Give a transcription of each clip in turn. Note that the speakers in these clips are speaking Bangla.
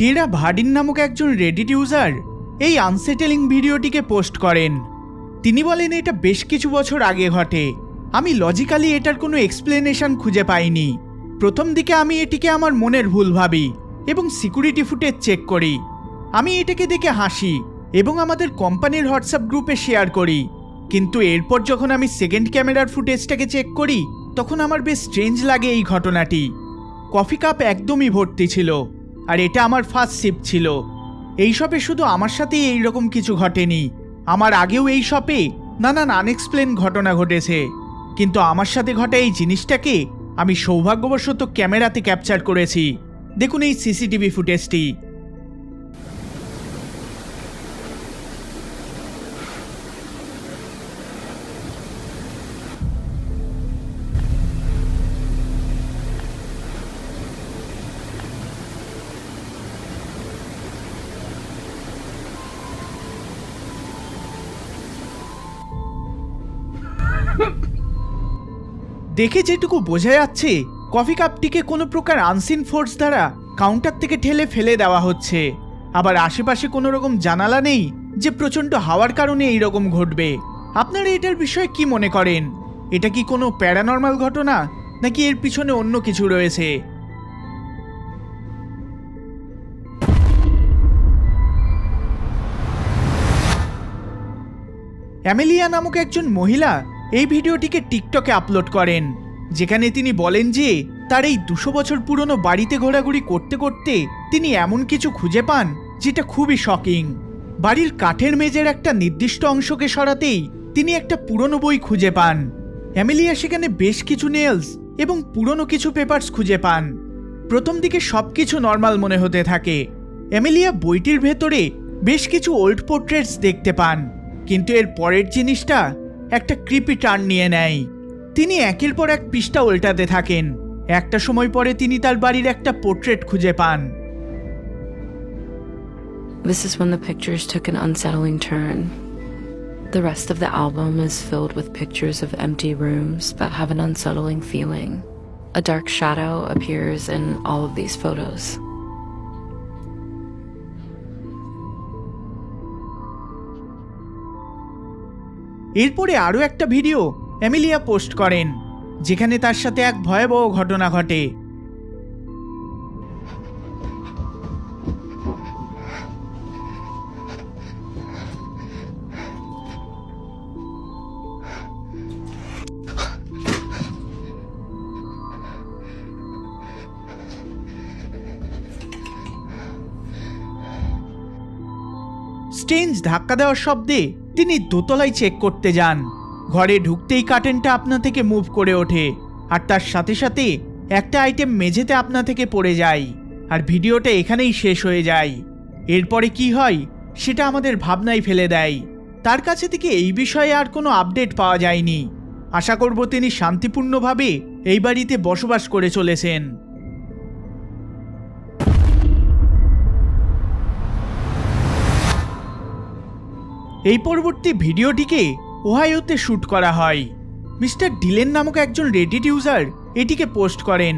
টেরা ভাডিন নামক একজন রেডিট ইউজার এই আনসেটেলিং ভিডিওটিকে পোস্ট করেন। তিনি বলেন, এটা বেশ কিছু বছর আগে ঘটে। আমি লজিক্যালি এটার কোনো এক্সপ্লেনেশন খুঁজে পাইনি। প্রথম দিকে আমি এটিকে আমার মনের ভুল ভাবি এবং সিকিউরিটি ফুটেজ চেক করি। আমি এটাকে দেখে হাসি এবং আমাদের কোম্পানির হোয়াটসঅ্যাপ গ্রুপে শেয়ার করি। কিন্তু এরপর যখন আমি সেকেন্ড ক্যামেরার ফুটেজটাকে চেক করি, তখন আমার বেশ স্ট্রেঞ্জ লাগে এই ঘটনাটি। কফি কাপ একদমই ভর্তি ছিল। আর এটা আমার ফার্স্ট শিপ ছিল। এই শপে শুধু আমার সাথেই এই রকম কিছু ঘটেনি। আমার আগেও এই শপে নানান আনএক্সপ্লেন ঘটনা ঘটেছে। কিন্তু আমার সাথে ঘটা এই জিনিসটাকে আমি সৌভাগ্যবশত ক্যামেরাতে ক্যাপচার করেছি। দেখুন এই সিসিটিভি ফুটেজটি দেখে যেটুকু বোঝা যাচ্ছে, কফি কাপটিকে কোনো প্রকার আনসিন ফোর্স দ্বারা কাউন্টার থেকে ঠেলে ফেলে দেওয়া হচ্ছে। আবার আশেপাশে কোনো রকম জানালা নেই যে প্রচণ্ড হাওয়ার কারণে এই রকম ঘটবে। আপনারা এটার বিষয়ে কি মনে করেন? এটা কি কোনো প্যারানর্মাল ঘটনা, নাকি এর পিছনে অন্য কিছু রয়েছে? অ্যামেলিয়া নামক একজন মহিলা এই ভিডিওটিকে টিকটকে আপলোড করেন, যেখানে তিনি বলেন যে তার এই দুশো বছর পুরনো বাড়িতে ঘোরাঘুরি করতে করতে তিনি এমন কিছু খুঁজে পান যেটা খুবই শকিং বাড়ির কাঠের মেজের একটা নির্দিষ্ট অংশকে সরাতেই তিনি একটা পুরনো বই খুঁজে পান। অ্যামেলিয়া সেখানে বেশ কিছু নেলস এবং পুরনো কিছু পেপারস খুঁজে পান। প্রথম দিকে সব কিছু নর্মাল মনে হতে থাকে। অ্যামেলিয়া বইটির ভেতরে বেশ কিছু ওল্ড পোর্ট্রেটস দেখতে পান, কিন্তু এর পরের জিনিসটা একটা ক্রিপি টার্ন নিয়ে নেয় তিনি একের পর এক পৃষ্ঠা উল্টাতে থাকেন একটা সময় পরে তিনি তার বাড়ির একটা পোর্ট্রেট খুঁজে পান This is when the pictures took an unsettling turn. The rest of the album is filled with pictures of empty rooms that have an unsettling feeling. A dark shadow appears in all of these photos. এরপরে আরও একটা ভিডিও অ্যামিলিয়া পোস্ট করেন, যেখানে তার সাথে এক ভয়াবহ ঘটনা ঘটে। স্টেঞ্জ ধাক্কা দেওয়ার শব্দে তিনি দোতলায় চেক করতে যান। ঘরে ঢুকতেই কার্টেনটা আপনা থেকে মুভ করে ওঠে। আর তার সাথে সাথে একটা আইটেম মেঝেতে আপনা থেকে পড়ে যায়। আর ভিডিওটা এখানেই শেষ হয়ে যায়। এরপরে কি হয়, সেটা আমাদের ভাবনায় ফেলে দেয়। তার কাছে থেকে এই বিষয়ে আর কোনো আপডেট পাওয়া যায়নি। আশা করব তিনি শান্তিপূর্ণভাবে এই বাড়িতে বসবাস করে চলেছেন। এই পরবর্তী ভিডিওটিকে ওহাইওতে শ্যুট করা হয় মিস্টার ডিলেন নামক একজন রেডিট ইউজার এটিকে পোস্ট করেন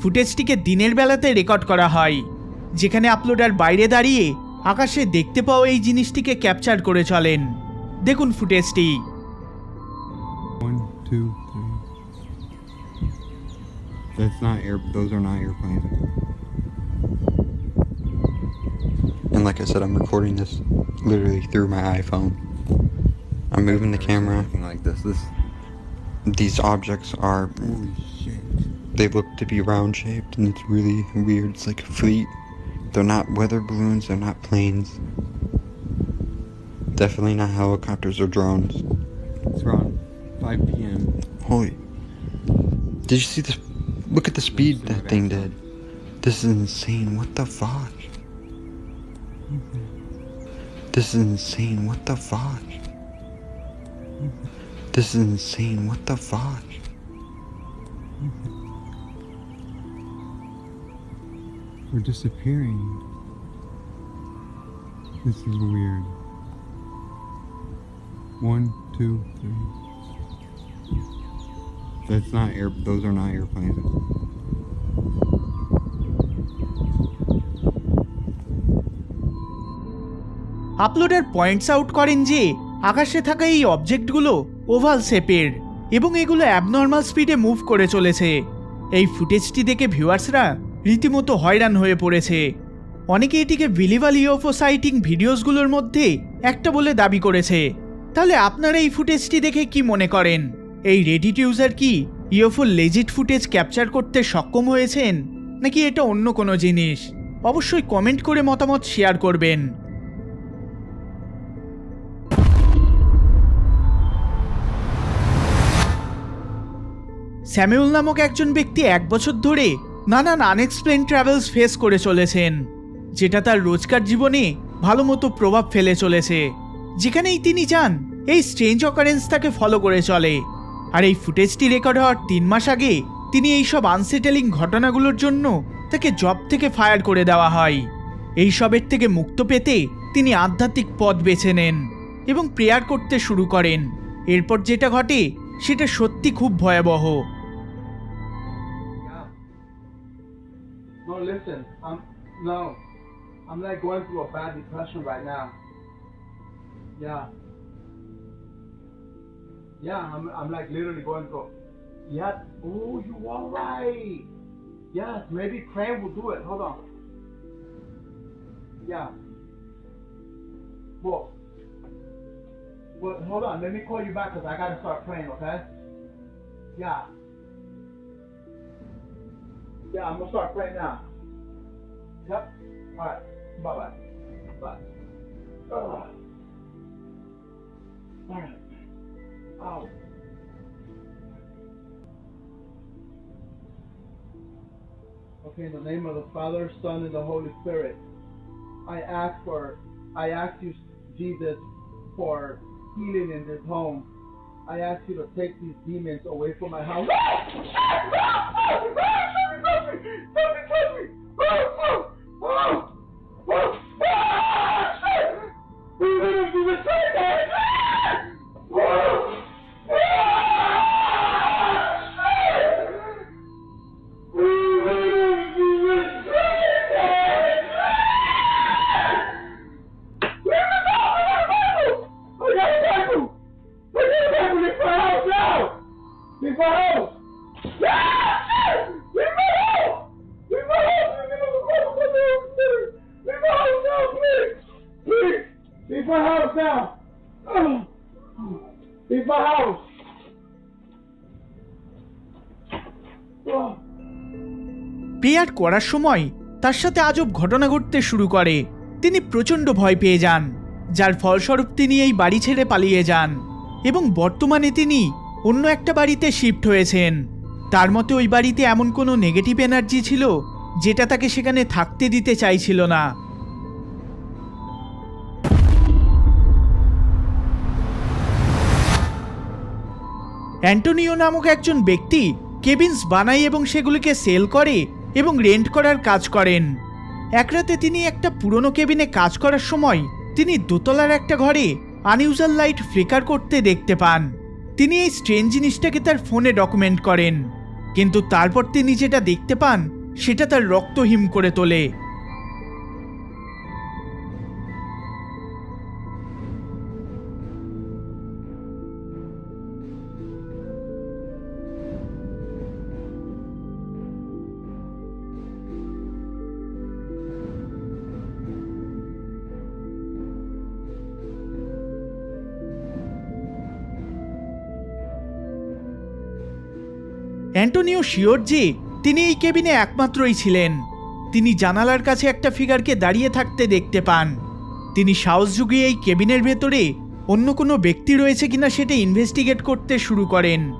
ফুটেজটিকে দিনের বেলাতে রেকর্ড করা হয়, যেখানে আপলোডার বাইরে দাঁড়িয়ে আকাশে দেখতে পাওয়া এই জিনিসটিকে ক্যাপচার করে চলেন দেখুন ফুটেজটি. That's not air. Those are not airplanes. And like I said, I'm recording this literally through my iPhone. I'm moving the camera. Like this. This. These objects are. Holy shit. They look to be round shaped, and it's really weird. It's like a fleet. They're not weather balloons. They're not planes. Definitely not helicopters or drones. It's around 5 p.m. Holy. Did you see this? Look at the speed that thing did. This is insane. What the fuck? This is insane. What the fuck? This is insane. What the fuck? We're disappearing. This is weird. One, two, three. That's not air. Those are not airplanes. Uploader points out করেন যে, আকাশে থাকা এই অবজেক্টগুলো ওভাল শেপের এবং এগুলো অ্যাবনর্মাল স্পিডে মুভ করে চলেছে। এই ফুটেজটি দেখে ভিউয়ার্সরা রীতিমতো হয়রান হয়ে পড়েছে। অনেকে এটিকে ভিলিভাল ইউএফও সাইটিং ভিডিওসগুলোর মধ্যে একটা বলে দাবি করেছে। তাহলে আপনারা এই ফুটেজটি দেখে কি মনে করেন? এই রেডিট ইউজার কি ইউএফও লেজিট ফুটেজ ক্যাপচার করতে সক্ষম হয়েছেন? নাকি এটা অন্য কোনো জিনিস? অবশ্যই কমেন্ট করে মতামত শেয়ার করবেন। স্যামুয়েল নামক একজন ব্যক্তি এক বছর ধরে নানান আনএক্সপ্লেন ট্রাভেলস ফেস করে চলেছেন, যেটা তার রোজকার জীবনে ভালো মতো প্রভাব ফেলে চলেছে। যেখানেই তিনি যান, এই স্ট্রেঞ্জ অকারেন্স তাকে ফলো করে চলে। আর এই ফুটেজটি রেকর্ড হওয়ার তিন মাস আগে তিনি এইসব আনসেটেলিং ঘটনাগুলোর জন্য তাকে জব থেকে ফায়ার করে দেওয়া হয়। এই সবের থেকে মুক্ত পেতে তিনি আধ্যাত্মিক পথ বেছে নেন এবং প্রেয়ার করতে শুরু করেন। এরপর যেটা ঘটে, সেটা সত্যি খুব ভয়াবহ। No, listen. I'm no. I'm like going through a bad depression right now. Yeah. Yeah, I'm I'm like literally going through. Yeah. Oh, you are right. Yes, maybe Crane will do it. Hold on. Yeah. Well. Well, hold on. Let me call you back because I gotta start praying. Okay. Yeah. Yeah, I'm gonna start praying now. Yep. All right. Bye bye. Bye. Ugh. All right. Oh. Okay, in the name of the Father, Son, and the Holy Spirit, I ask for, I ask you, Jesus, for healing in this home. I ask you to take these demons away from my house. Prayer করার সময় তার সাথে আজব ঘটনা ঘটতে শুরু করে। তিনি প্রচণ্ড ভয় পেয়ে যান, যার ফলস্বরূপ তিনি এই বাড়ি ছেড়ে পালিয়ে যান এবং বর্তমানে তিনি অন্য একটা বাড়িতে শিফট হয়েছেন। তার মতে ওই বাড়িতে এমন কোনো নেগেটিভ এনার্জি ছিল যেটা তাকে সেখানে থাকতে দিতে চাইছিল না। অ্যান্টোনিও নামক একজন ব্যক্তি কেবিনস বানায় এবং সেগুলিকে সেল করে এবং রেন্ট করার কাজ করেন। এক রাতে তিনি একটা পুরনো কেবিনে কাজ করার সময় তিনি দোতলার একটা ঘরে আনইউজাল লাইট ফ্লিকার করতে দেখতে পান। তিনি এই স্ট্রেন জিনিসটাকে তার ফোনে ডকুমেন্ট করেন। কিন্তু তারপর তিনি যেটা দেখতে পান, সেটা তার রক্ত হিম করে তোলে। অ্যান্টোনিও শিওর যে তিনি এই কেবিনে একমাত্রই ছিলেন। তিনি জানালার কাছে একটা ফিগারকে দাঁড়িয়ে থাকতে দেখতে পান। তিনি সাহস যুগে এই কেবিনের ভেতরে অন্য কোনো ব্যক্তি রয়েছে কিনা সেটা ইনভেস্টিগেট করতে শুরু করেন।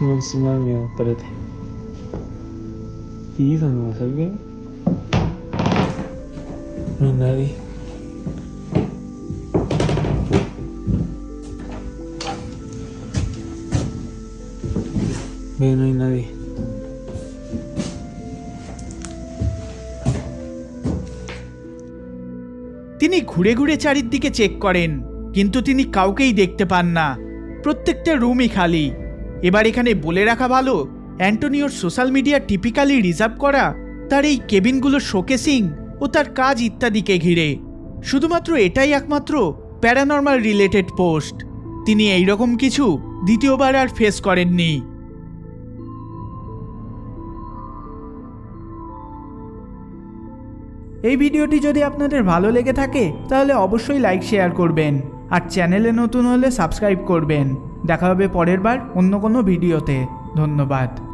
No se me da miedo, espérate. ¿Y dónde va a ser bien? No hay nadie. Ve, no hay nadie. তিনি ঘুরে ঘুরে চারিদিকে চেক করেন কিন্তু তিনি কাউকেই দেখতে পান না। প্রত্যেকটা রুমই খালি। এবার এখানে বলে রাখা ভালো, অ্যান্টোনিওর সোশ্যাল মিডিয়া টিপিক্যালি রিজার্ভ করা, তার এই কেবিনগুলো শোকেসিং ও তার কাজ ইত্যাদিকে ঘিরে। শুধুমাত্র এটাই একমাত্র প্যারানর্মাল রিলেটেড পোস্ট। তিনি এইরকম কিছু দ্বিতীয়বার আর ফেস করেননি। এই ভিডিওটি যদি আপনাদের ভালো লেগে থাকে, তাহলে অবশ্যই লাইক, শেয়ার করবেন। আর চ্যানেলে নতুন হলে সাবস্ক্রাইব করবেন। দেখা হবে পরের বার অন্য কোনো ভিডিওতে। ধন্যবাদ।